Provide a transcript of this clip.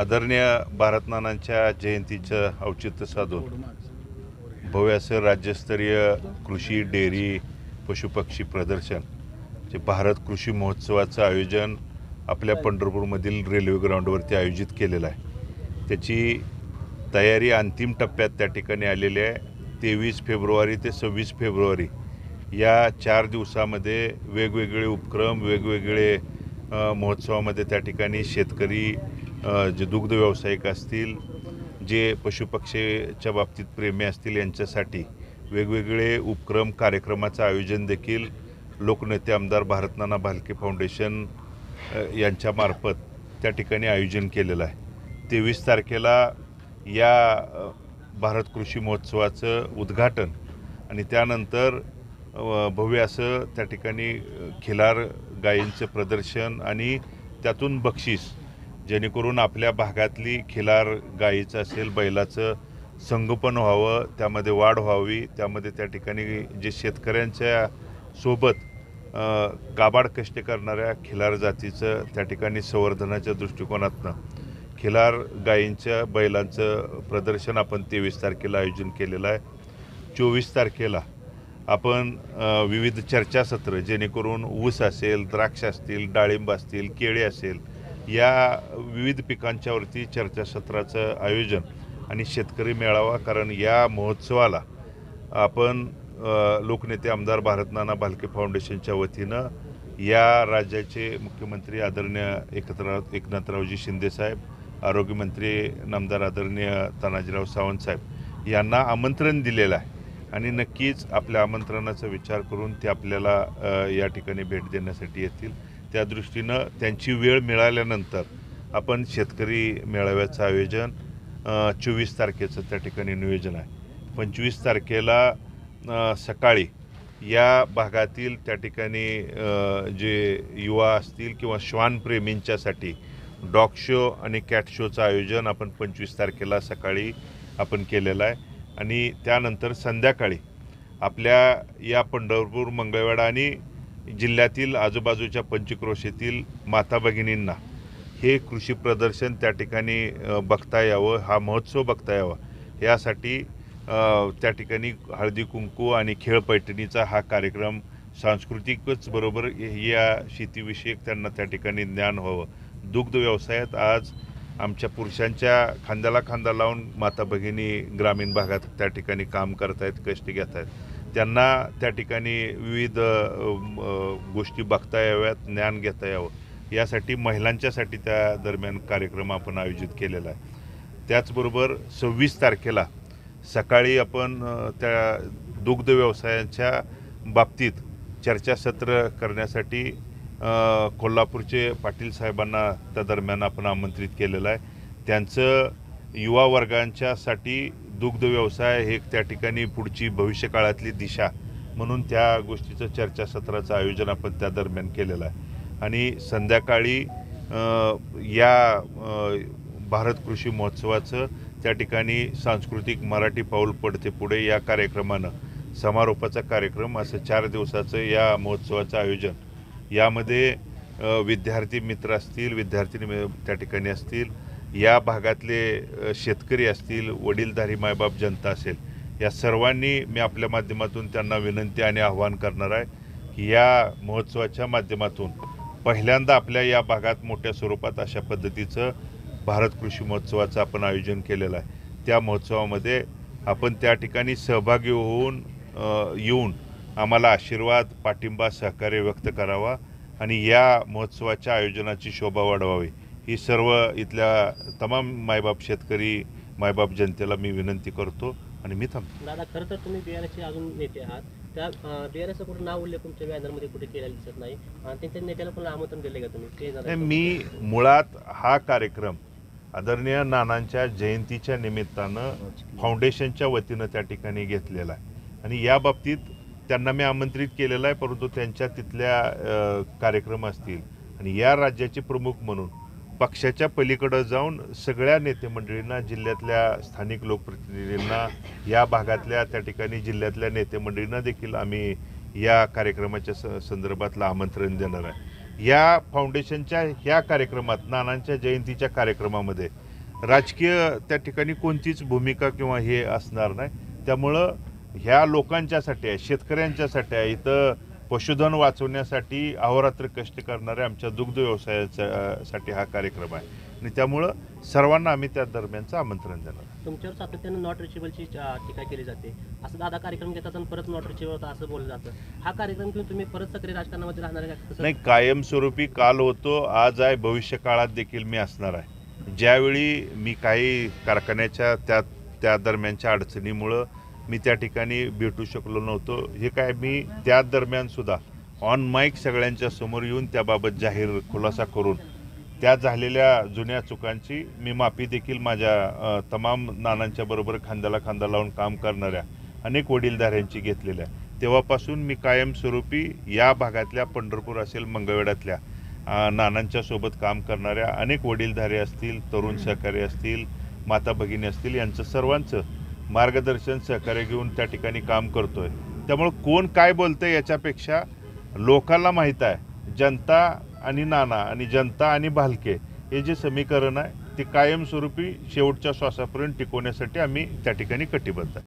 आदरणीय भारतनानांच्या जयंतीचं औचित्य साधून भव्य असं राज्यस्तरीय कृषी डेअरी पशुपक्षी प्रदर्शन जे भारत कृषी महोत्सवाचं आयोजन आपल्या पंढरपूरमधील रेल्वे ग्राउंडवरती आयोजित केलेलं आहे. त्याची तयारी अंतिम टप्प्यात त्या ठिकाणी आलेली आहे. तेवीस फेब्रुवारी ते सव्वीस फेब्रुवारी या चार दिवसामध्ये वेगवेगळे उपक्रम वेगवेगळे महोत्सवामध्ये त्या ठिकाणी शेतकरी जे दुग्ध व्यावसायिक असतील जे पशुपक्षीच्या बाबतीत प्रेमी असतील यांच्यासाठी वेगवेगळे उपक्रम कार्यक्रमाचं आयोजन देखील लोकनेते आमदार भारतनाना भालके फाउंडेशन यांच्यामार्फत त्या ठिकाणी आयोजन केलेलं आहे. तेवीस तारखेला या भारत कृषी महोत्सवाचं उद्घाटन आणि त्यानंतर भव्य असं त्या ठिकाणी खिलार गायींचं प्रदर्शन आणि त्यातून बक्षीस जेणेकरून आपल्या भागातली खिलार गाईचं असेल बैलाचं संगोपन व्हावं त्यामध्ये वाढ व्हावी त्यामध्ये त्या ठिकाणी जे शेतकऱ्यांच्या सोबत गाबाड कष्ट करणाऱ्या खिलार जातीचं त्या ठिकाणी संवर्धनाच्या दृष्टिकोनातनं खिलार गायींच्या बैलांचं प्रदर्शन आपण तेवीस तारखेला आयोजन केलेलं आहे. चोवीस तारखेला आपण विविध चर्चासत्र जेणेकरून ऊस असेल द्राक्ष असतील डाळिंब असतील केळी असेल या विविध पिकांच्यावरती चर्चासत्राचं आयोजन आणि शेतकरी मेळावा कारण या महोत्सवाला आपण लोकनेते आमदार भारतनाना भालके फाउंडेशनच्या वतीनं या राज्याचे मुख्यमंत्री आदरणीय एकत्र एकनाथरावजी शिंदेसाहेब आरोग्यमंत्री नामदार आदरणीय तानाजीराव सावंत साहेब यांना आमंत्रण दिलेलं आहे. आणि नक्कीच आपल्या आमंत्रणाचा विचार करून ते आपल्याला या ठिकाणी भेट देण्यासाठी येतील. त्या दृष्टीनं त्यांची वेळ मिळाल्यानंतर आपण शेतकरी मेळाव्याचं आयोजन चोवीस तारखेचं त्या ठिकाणी नियोजन आहे. पंचवीस तारखेला सकाळी या भागातील त्या ठिकाणी जे युवा असतील किंवा श्वानप्रेमींच्यासाठी डॉग शो आणि कॅट शोचं आयोजन आपण पंचवीस तारखेला सकाळी आपण केलेलं आहे. आणि त्यानंतर संध्याकाळी आपल्या या पंढरपूर मंगळवेढा आणि जिल्ह्यातील आजूबाजूच्या पंचक्रोशीतील माता भगिनींना हे कृषी प्रदर्शन त्या ठिकाणी बघता यावं हा महोत्सव बघता यावा. यासाठी त्या ठिकाणी हळदी कुंकू आणि खेळ पैठणीचा हा कार्यक्रम सांस्कृतिकच बरोबर या शेतीविषयक त्यांना त्या ठिकाणी ज्ञान व्हावं. दुग्ध व्यवसायात आज आमच्या पुरुषांच्या खांद्याला खांदा लावून माता भगिनी ग्रामीण भागात त्या ठिकाणी काम करत आहेत कष्ट घेत आहेत त्यांना त्या ठिकाणी विविध गोष्टी बघता याव्यात ज्ञान घेता यावं. यासाठी महिलांच्यासाठी त्या दरम्यान कार्यक्रम आपण आयोजित केलेला आहे. त्याचबरोबर सव्वीस तारखेला सकाळी आपण त्या दुग्ध व्यवसायाच्या बाबतीत चर्चासत्र करण्यासाठी कोल्हापूरचे पाटील साहेबांना त्या दरम्यान आपण आमंत्रित केलेलं आहे. त्यांचं युवा वर्गांच्यासाठी दुग्ध व्यवसाय हे त्या ठिकाणी पुढची भविष्यकाळातली दिशा म्हणून त्या गोष्टीचं चर्चासत्राचं आयोजन आपण त्या दरम्यान केलेलं आहे. आणि संध्याकाळी या भारत कृषी महोत्सवाचं त्या ठिकाणी सांस्कृतिक मराठी पाऊल पडते पुढे या कार्यक्रमानं समारोपाचा कार्यक्रम असं चार दिवसाचं या महोत्सवाचं आयोजन. यामध्ये विद्यार्थी मित्र असतील विद्यार्थिनी त्या ठिकाणी असतील या भागातले शेतकरी असतील वडीलधारी मायबाप जनता असेल या सर्वांनी मी आपल्या माध्यमातून त्यांना विनंती आणि आव्हान करणार आहे की या महोत्सवाच्या माध्यमातून पहिल्यांदा आपल्या या भागात मोठ्या स्वरूपात अशा पद्धतीचं भारत कृषी महोत्सवाचं आपण आयोजन केलेलं आहे. त्या महोत्सवामध्ये आपण त्या ठिकाणी सहभागी होऊन येऊन आम्हाला आशीर्वाद पाठिंबा सहकार्य व्यक्त करावा आणि या महोत्सवाच्या आयोजनाची शोभा वाढवावी. ही सर्व इथल्या तमाम मायबाप शेतकरी मायबाप जनतेला मी विनंती करतो आणि मी थांबतो. दादा खरं तर तुम्ही बियाण्याचे अजून नेते आहात. त्या बियाण्याचं कुठं नाव उल्लेख तुमच्या बॅनरमध्ये कुठे केलेलं दिसत नाही. आणि त्यांच्या नेत्याला पण आमंत्रण दिले का तुम्ही? ते मी मुळात हा कार्यक्रम आदरणीय नानांच्या जयंतीच्या निमित्तानं फाउंडेशनच्या वतीनं त्या ठिकाणी घेतलेला आहे. आणि या बाबतीत त्यांना मी आमंत्रित केलेलं आहे परंतु त्यांच्या तिथल्या कार्यक्रम असतील. आणि या राज्याचे प्रमुख म्हणून पक्षाच्या पलीकडं जाऊन सगळ्या नेते मंडळींना जिल्ह्यातल्या स्थानिक लोकप्रतिनिधींना या भागातल्या त्या ठिकाणी जिल्ह्यातल्या नेते मंडळींना देखील आम्ही या कार्यक्रमाच्या स संदर्भातलं आमंत्रण देणार आहे. या फाउंडेशनच्या ह्या कार्यक्रमात नानांच्या जयंतीच्या कार्यक्रमामध्ये राजकीय त्या ठिकाणी कोणतीच भूमिका किंवा हे असणार नाही. त्यामुळं ह्या लोकांच्यासाठी आहे शेतकऱ्यांच्यासाठी आहे. इथं पशुधन वाचवण्यासाठी अहोरात्र कष्ट करणाऱ्या आमच्या दुग्ध व्यवसायाचा साठी हा कार्यक्रम आहे. आणि त्यामुळं सर्वांना आम्ही त्या दरम्यानचं आमंत्रण देणार तुमच्यावर सातत्यानं नॉट रिचेबलची टीका केली जाते. असं दादा कार्यक्रम घेतात आणि परत नॉट रिचेबल होता असं बोललं जातं. हा कार्यक्रम घेऊन तुम्ही परत सक्रिय राजकारणामध्ये राहणार आहे का? नाही कायमस्वरूपी काल होतो आज आहे भविष्य काळात देखील मी असणार आहे. ज्यावेळी मी काही कारखान्याच्या त्या त्या दरम्यानच्या अडचणीमुळं मी त्या ठिकाणी भेटू शकलो नव्हतो. हे काय मी त्या दरम्यान सुद्धा ऑन माईक सगळ्यांच्या समोर येऊन त्याबाबत जाहीर खुलासा करून त्या झालेल्या जुन्या चुकांची मी माफी देखील माझ्या तमाम नानांच्या बरोबर खांद्याला खांदा लावून काम करणाऱ्या अनेक वडीलधाऱ्यांची घेतलेल्या. तेव्हापासून मी कायमस्वरूपी या भागातल्या पंढरपूर असेल मंगळवेड्यातल्या नानांच्या सोबत काम करणाऱ्या अनेक वडीलधारे असतील तरुण सहकारी असतील माता भगिनी असतील यांचं सर्वांचं मार्गदर्शन सहकार्य घेऊन त्या ठिकाणी काम करतोय. त्यामुळं कोण काय बोलतंय याच्यापेक्षा लोकांना माहीत आहे. जनता आणि नाना आणि जनता आणि भालके हे जे समीकरण आहे ते कायमस्वरूपी शेवटच्या श्वासापर्यंत टिकवण्यासाठी आम्ही त्या ठिकाणी कटिबद्ध आहे.